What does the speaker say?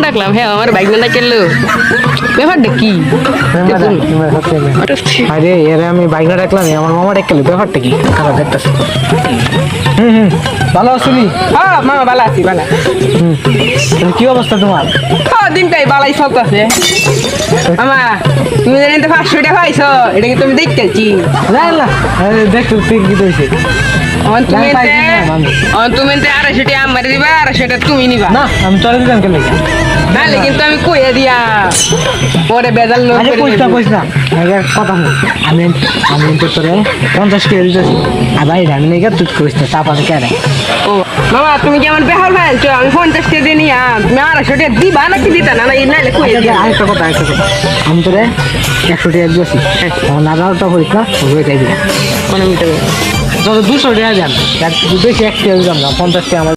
দেখলাম হ্যাঁ আমার বাইক না কেলো ব্যাপারটা কি? আরে এর আমি বাইক না রাখলাম আমার মামা ডাকলে ব্যাপারটা কি? খারাপ দেখতেছে হুম হুম। ভালো হ্যাঁ মামা ভালো আছি ভালো। হুম কি অবস্থা তোমার? হ্যাঁ দিনটাই বালাই চলতেছে। মামা তুমি জানি তো পাঁচশো টাকা পাইছো এটা কি তুমি দেখতেছি না না দেখ তুই কি হয়েছে তুমি আমি। আড়াইশো টাকা আমার দিবা আড়াইশো টাকা তুমি নিবা। না আমি চলে দিলাম কেন নাহলে কিন্তু আমি কইয়া দিয়া? পরে বেজাল লোক আরে কইস না। না। আগে কথা শুন। আমি আমি তো তোরে পঞ্চাশ টাকা দিতেছি আর ভাই আমি নাকি তুই কইস না চাপা কে রে ও মামা তুমি কি আমার বেহাল ফেলছো আমি পঞ্চাশ টাকা দিয়ে নিয়া? তুমি আড়াইশো টাকা দিবা নাকি দিতা? না না এই নাহলে কইয়া দিয়া? আরেকটা কথা আরেকটা কথা আমি তোরে একশো টাকা দিয়েছি আমার নাগালটা করিস না ওই টাকা দিবি কোনো মিটার তোর দুশো টাকা দেন। এক বেশি এক টাকা দিলাম না পঞ্চাশ টাকা আমার